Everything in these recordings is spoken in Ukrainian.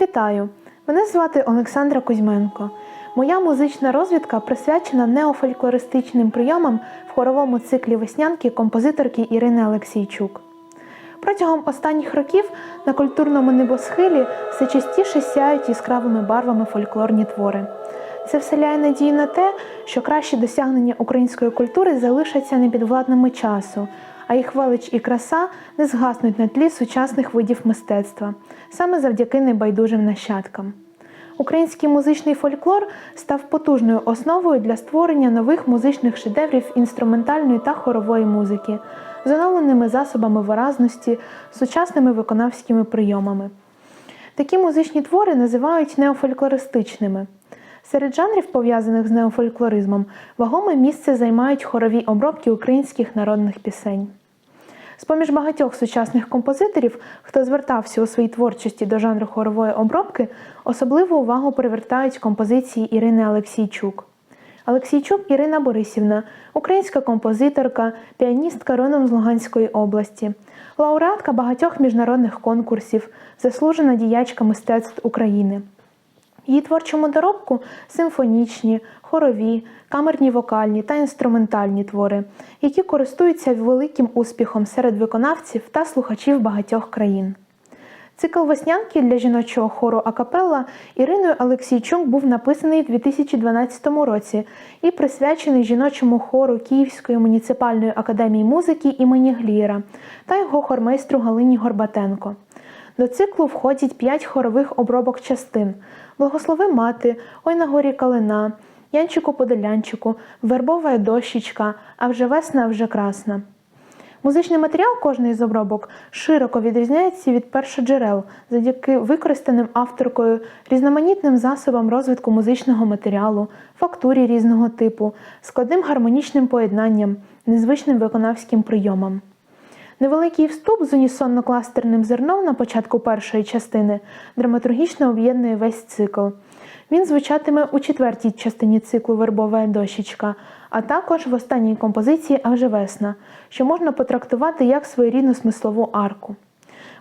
Вітаю! Мене звати Олександра Кузьменко. Моя музична розвідка присвячена неофольклористичним прийомам в хоровому циклі веснянки композиторки Ірини Олексійчук. Протягом останніх років на культурному небосхилі все частіше сяють яскравими барвами фольклорні твори. Це вселяє надію на те, що кращі досягнення української культури залишаться непідвладними часу, а їх велич і краса не згаснуть на тлі сучасних видів мистецтва, саме завдяки небайдужим нащадкам. Український музичний фольклор став потужною основою для створення нових музичних шедеврів інструментальної та хорової музики, з оновленими засобами виразності, сучасними виконавськими прийомами. Такі музичні твори називають неофольклористичними. Серед жанрів, пов'язаних з неофольклоризмом, вагоме місце займають хорові обробки українських народних пісень. З-поміж багатьох сучасних композиторів, хто звертався у своїй творчості до жанру хорової обробки, особливу увагу привертають композиції Ірини Олексійчук. Олексійчук Ірина Борисівна, українська композиторка, піаністка родом з Луганської області, лауреатка багатьох міжнародних конкурсів, заслужена діячка мистецтв України. Її творчому доробку симфонічні, хорові, камерні вокальні та інструментальні твори, які користуються великим успіхом серед виконавців та слухачів багатьох країн. Цикл веснянки для жіночого хору Акапелла Іриною Олексійчук був написаний у 2012 році і присвячений жіночому хору Київської муніципальної академії музики імені Глієра та його хормейстру Галині Горбатенко. До циклу входять п'ять хорових обробок частин: Благослови мати, Ой на горі калина, Янчику подолянчику, Вербова дощечка, а вже весна, а вже красна. Музичний матеріал кожної з обробок широко відрізняється від першоджерел завдяки використаним авторкою різноманітним засобам розвитку музичного матеріалу, фактурі різного типу, складним гармонічним поєднанням, незвичним виконавським прийомам. Невеликий вступ з унісонно-кластерним зерном на початку першої частини драматургічно об'єднує весь цикл. Він звучатиме у четвертій частині циклу Вербова дощечка, а також в останній композиції «А вже весна, що можна потрактувати як своєрідну смислову арку.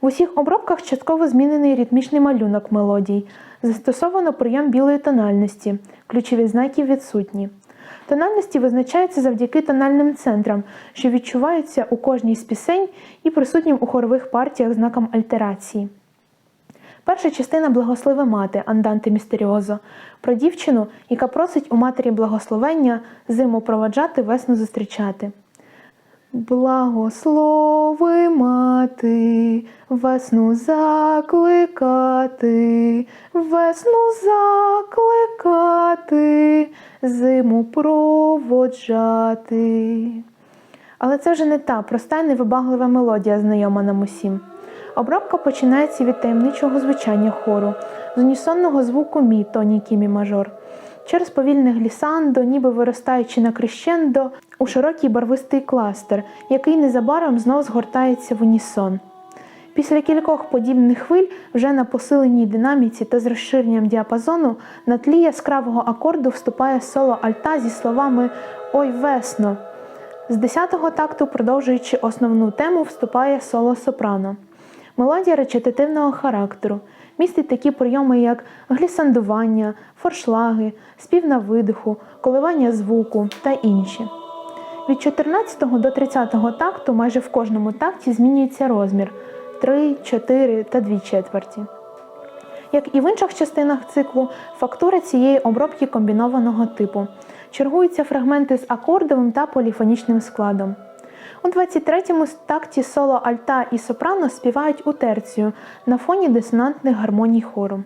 В усіх обробках частково змінений ритмічний малюнок мелодій, застосовано прийом білої тональності, ключові знаки відсутні. Тональності визначаються завдяки тональним центрам, що відчуваються у кожній з пісень і присутнім у хорових партіях знаком альтерації. Перша частина благослови мати Анданте Містеріозо про дівчину, яка просить у матері благословення зиму проводжати, весну зустрічати. Благослови мати, весну закликати, весну закликати, зиму проводжати. Але це вже не та проста невибаглива мелодія, знайома нам усім. Обробка починається від таємничого звучання хору, з унісонного звуку мі тоні кімі мажор, через повільне глісандо, ніби виростаючи на крещендо, у широкий барвистий кластер, який незабаром знов згортається в унісон. Після кількох подібних хвиль, вже на посиленій динаміці та з розширенням діапазону, на тлі яскравого акорду вступає соло альта зі словами Ой весно. З 10-го такту, продовжуючи основну тему, вступає соло сопрано. Мелодія речитативного характеру містить такі прийоми, як глісандування, форшлаги, спів на видиху, коливання звуку та інші. Від 14 до 30 такту майже в кожному такті змінюється розмір 3, 4 та 2 четверті. Як і в інших частинах циклу, фактура цієї обробки комбінованого типу. Чергуються фрагменти з акордовим та поліфонічним складом. У 23-му такті соло альта і сопрано співають у терцію на фоні дисонантних гармоній хору.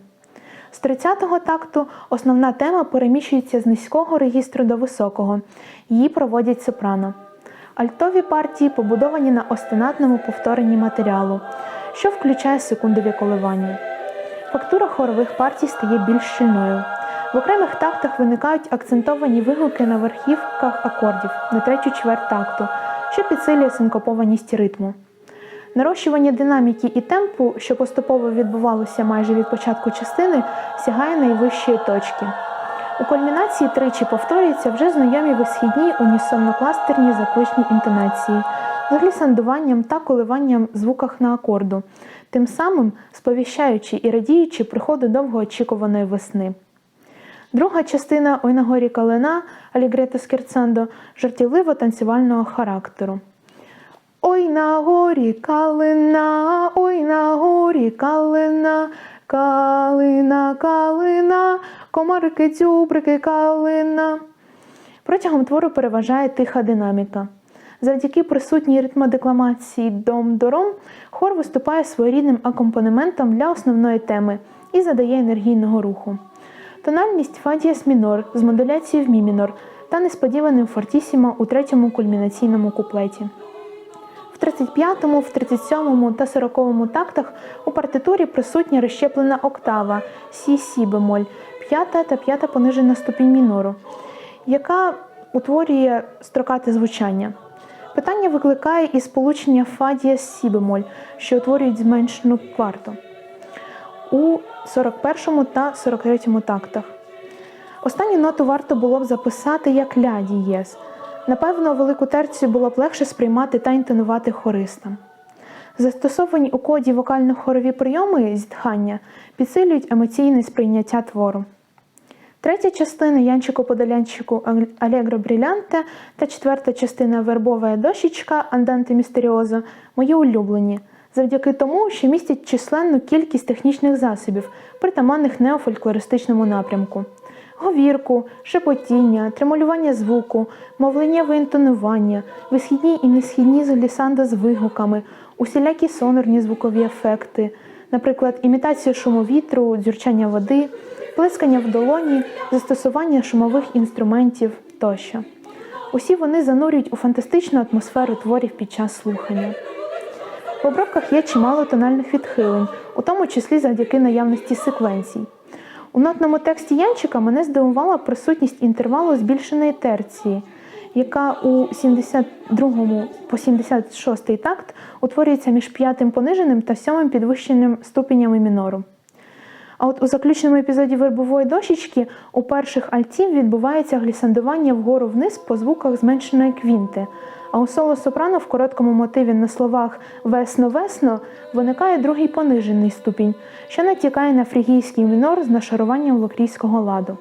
З 30-го такту основна тема переміщується з низького регістру до високого. Її проводять сопрано. Альтові партії побудовані на остенатному повторенні матеріалу, що включає секундові коливання. Фактура хорових партій стає більш щільною. В окремих тактах виникають акцентовані вигуки на верхівках акордів на третю чверть такту, що підсилює синкопованість ритму. Нарощування динаміки і темпу, що поступово відбувалося майже від початку частини, сягає найвищої точки. У кульмінації тричі повторюються вже знайомі висхідні унісонно-кластерні закличні інтонації, з глісандуванням та коливанням в звуках на акорду, тим самим сповіщаючи і радіючи приходу довгоочікуваної весни. Друга частина «Ой на горі калина Алігрето Скерцендо жартівливо танцювального характеру. Ой на горі калина, ой на горі калина, калина, калина, комарики, дзюбрики, калина. Протягом твору переважає тиха динаміка. Завдяки присутній ритмодекламації дом-дором хор виступає своєрідним акомпанементом для основної теми і задає енергійного руху. Тональність фадіас мінор з модуляцією в мі мінор та несподіваним фортісімо у третьому кульмінаційному куплеті. В 35-му, в 37-му та 40-му тактах у партитурі присутня розщеплена октава сі сі бемоль, п'ята та п'ята понижена ступінь мінору, яка утворює строкате звучання. Питання викликає і сполучення фа сі бемоль, що утворюють зменшену кварту у 41 та 43 тактах. Останню ноту варто було б записати як ля дієз. Напевно, велику терцію було б легше сприймати та інтонувати хористам. Застосовані у коді вокально-хорові прийоми зітхання підсилюють емоційне сприйняття твору. Третя частина Янчику Подолянчику Алегро Брілянте та четверта частина Вербова дощечка Анданте Містеріозо мої улюблені, завдяки тому, що містять численну кількість технічних засобів, притаманних неофольклористичному напрямку. Говірку, шепотіння, тремолювання звуку, мовленнєве інтонування, висхідні і несхідні глісанда з вигуками, усілякі сонорні звукові ефекти, наприклад, імітація шуму вітру, дзюрчання води, плескання в долоні, застосування шумових інструментів тощо. Усі вони занурюють у фантастичну атмосферу творів під час слухання. В обробках є чимало тональних відхилень, у тому числі завдяки наявності секвенцій. У нотному тексті Янчика мене здивувала присутність інтервалу збільшеної терції, яка у 72 по 76 такт утворюється між п'ятим пониженим та сьомим підвищеним ступенями мінору. А от у заключному епізоді вербової дощечки у перших альтів відбувається глісандування вгору вниз по звуках зменшеної квінти. А у соло сопрано в короткому мотиві на словах весно-весно виникає другий понижений ступінь, що натякає на фрігійський мінор з нашаруванням локрійського ладу.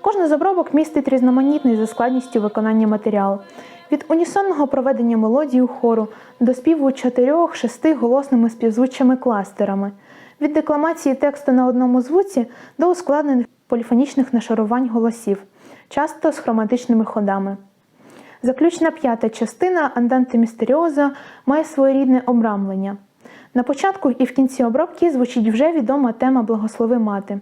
Кожна з обробок містить різноманітний за складністю виконання матеріал. Від унісонного проведення мелодії у хору до співу чотирьох-шести голосними співзвуччями кластерами, від декламації тексту на одному звуці до ускладнених поліфонічних нашарувань голосів, часто з хроматичними ходами. Заключна п'ята частина Анданте Містеріоза має своєрідне обрамлення. На початку і в кінці обробки звучить вже відома тема Благослови мати.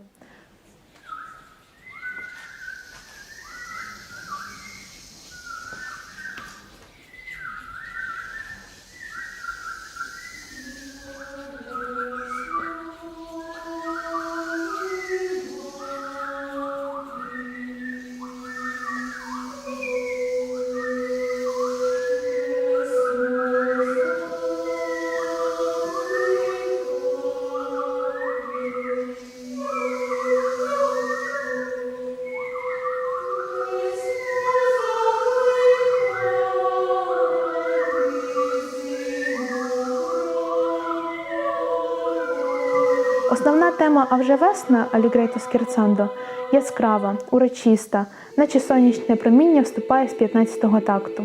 Основна тема «А вже весна» Алігрето Скерцандо яскрава, урочиста, наче сонячне проміння вступає з 15-го такту.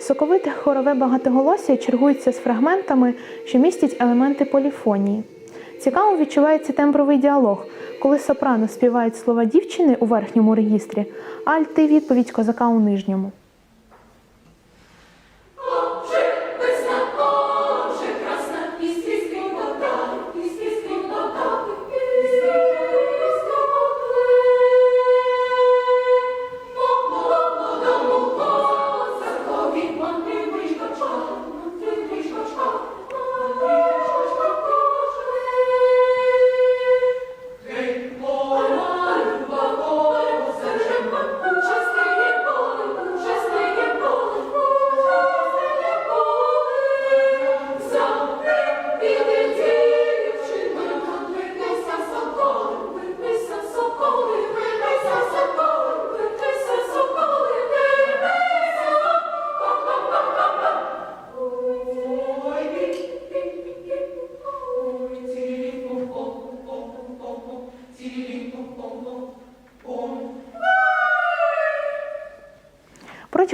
Соковите хорове багатоголосся чергується з фрагментами, що містять елементи поліфонії. Цікаво відчувається тембровий діалог, коли сопрано співають слова дівчини у верхньому регістрі, а альти відповідь козака у нижньому.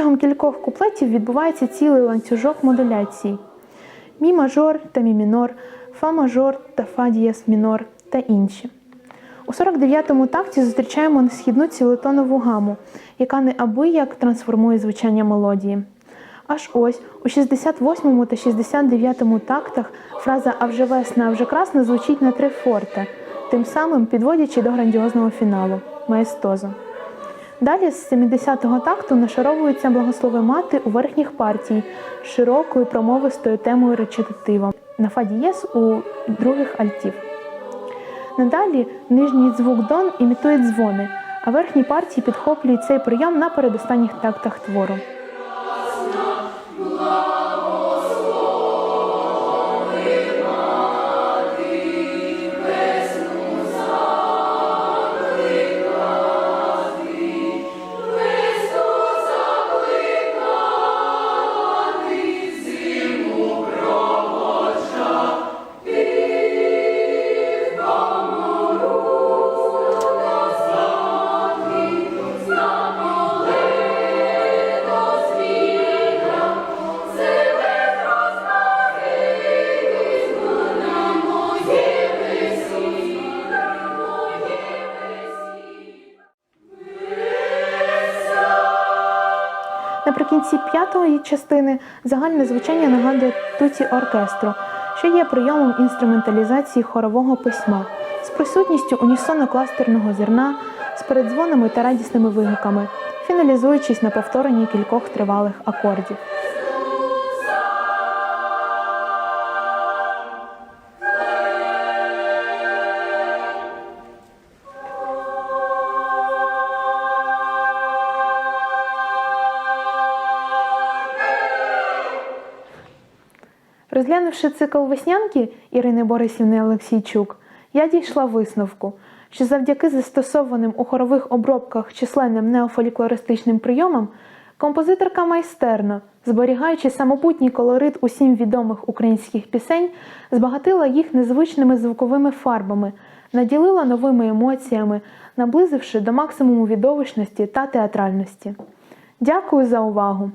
Протягом кількох куплетів відбувається цілий ланцюжок модуляцій: мі мажор та мі мінор, фа мажор та фа дієс мінор та інші. У 49-му такті зустрічаємо несхідну цілотонову гаму, яка неабияк трансформує звучання мелодії. Аж ось у 68-му та 69-му тактах фраза «А вже весна, а вже красна» звучить на три форте, тим самим підводячи до грандіозного фіналу маестозо. Далі з 70-го такту нашаровуються благослови мати у верхніх партій широкою промовистою темою речитатива на фа дієс у других альтів. Надалі нижній звук дон імітує дзвони, а верхні партії підхоплюють цей прийом на передостанніх тактах твору. Наприкінці п'ятої частини загальне звучання нагадує туті оркестру, що є прийомом інструменталізації хорового письма з присутністю унісонно-кластерного зерна, з передзвонами та радісними вигуками, фіналізуючись на повторенні кількох тривалих акордів. Розглянувши цикл веснянки Ірини Борисівни Олексійчук, я дійшла висновку, що завдяки застосованим у хорових обробках численним неофоліклористичним прийомам композиторка майстерно, зберігаючи самобутній колорит усім відомих українських пісень, збагатила їх незвичними звуковими фарбами, наділила новими емоціями, наблизивши до максимуму відовищності та театральності. Дякую за увагу!